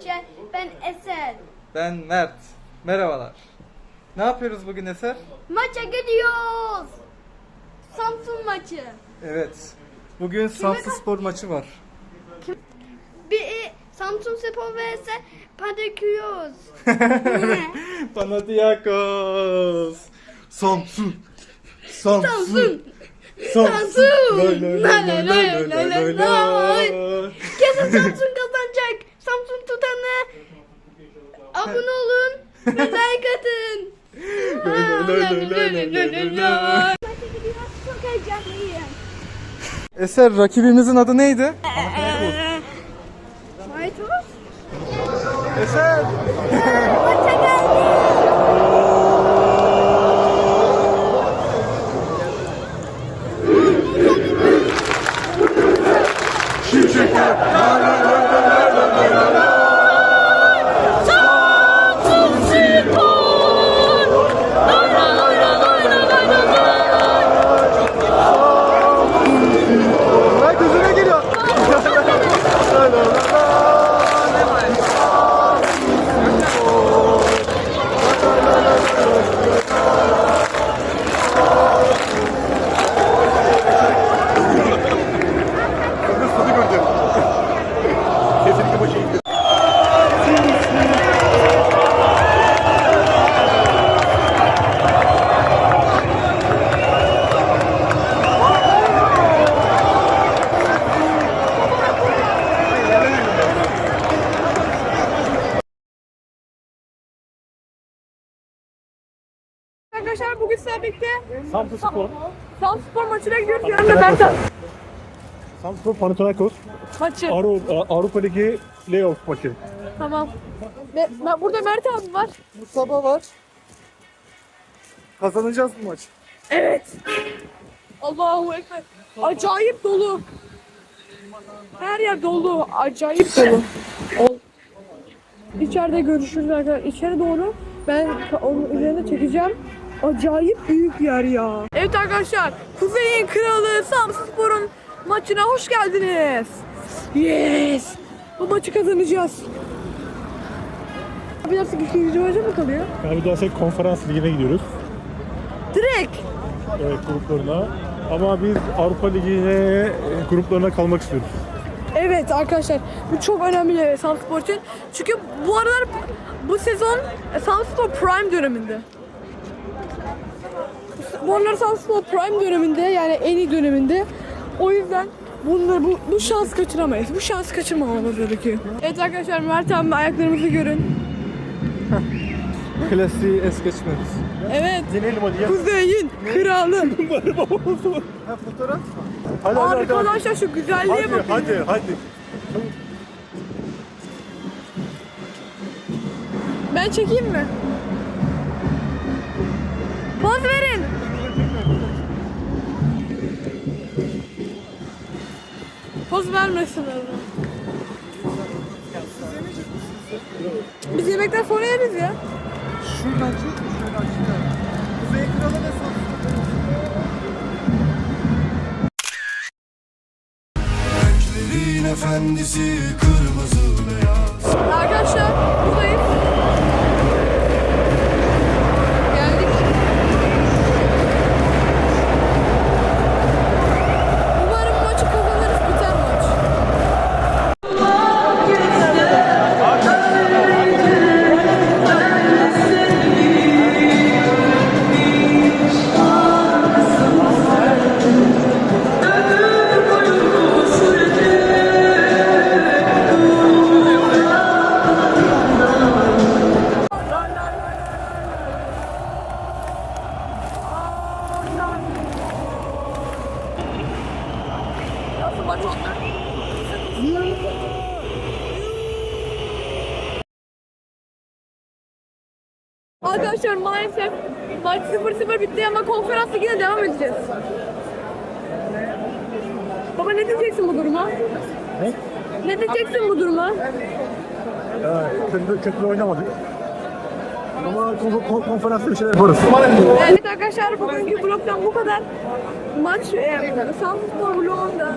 Fenerbahçe. Ben Eser. Ben Mert. Merhabalar. Ne yapıyoruz bugün Eser? Maça gidiyoruz. Samsun maçı. Evet. Bugün Samsun Spor maçı var. Bir e, Samsun Spor vs Padiküyoz. Panathinaikos. Samsun. Samsun. Samsun. Samsun. Lay lay lay lay lay lay. Kesin Samsun Abone olun. ve like atın. Çok heyecanlıyım. Eser rakibimizin adı neydi? Maytos. Eser. Maça geldik. Arkadaşlar bugün sizlerle birlikte Samsun Spor. Samspor maçına gidiyoruz. Yanımda Bertan. Samsun Spor Panathinaikos. Maçı. Avrupa, Avrupa Ligi playoff maçı. Tamam. Ve ben, burada Mert abi var. Mustafa var. Kazanacağız bu maçı. Evet. Allahu Ekber. Acayip dolu. Her yer dolu. Acayip dolu. Ol. İçeride görüşürüz arkadaşlar. İçeri doğru ben ka- onun üzerine çekeceğim. Acayip büyük yer ya. Evet arkadaşlar. Kuzey'in kralı Samsunspor'un maçına hoş geldiniz. Yes. Bu maçı kazanacağız. Bir dakika ikinci maça mı kalıyor? Yani daha sonra konferans ligine gidiyoruz. Direkt. Evet gruplarına. Ama biz Avrupa Ligi'ne e, gruplarına kalmak istiyoruz. Evet arkadaşlar bu çok önemli Samspor için. Çünkü bu aralar bu sezon Samspor Prime döneminde. Aralar Samspor Prime döneminde yani en iyi döneminde. O yüzden bunları bu, bu şans kaçıramayız. Bu şans kaçırmamamız gerekiyor. Evet arkadaşlar Mert abi ayaklarımızı görün. Klasiği es geçmiyoruz. Evet. Deneyelim hadi ya. Kuzey'in kralı. Ha fotoğraf mı? Hadi hadi hadi. Arkadaşlar şu güzelliğe hadi. bakın. hadi, hadi. Ben çekeyim mi? Poz verin. Poz vermesin. Biz yemekten sonra yeriz ya. Şuradan çık, şuradan çık. Kuzey Kralı ve. Renklerin efendisi kırmızı beyaz Arkadaşlar buradayız. Maç oldu? Arkadaşlar maalesef maç 0-0 bitti ama konferans ligine devam edeceğiz. Baba ne diyeceksin bu duruma? Ne? Ne diyeceksin bu duruma? Kötü, kötü oynamadık. Ama kon- kon- konferansta bir şeyler yaparız. Evet arkadaşlar bugünkü vlogdan bu kadar. Maç e, Samsun vlogunda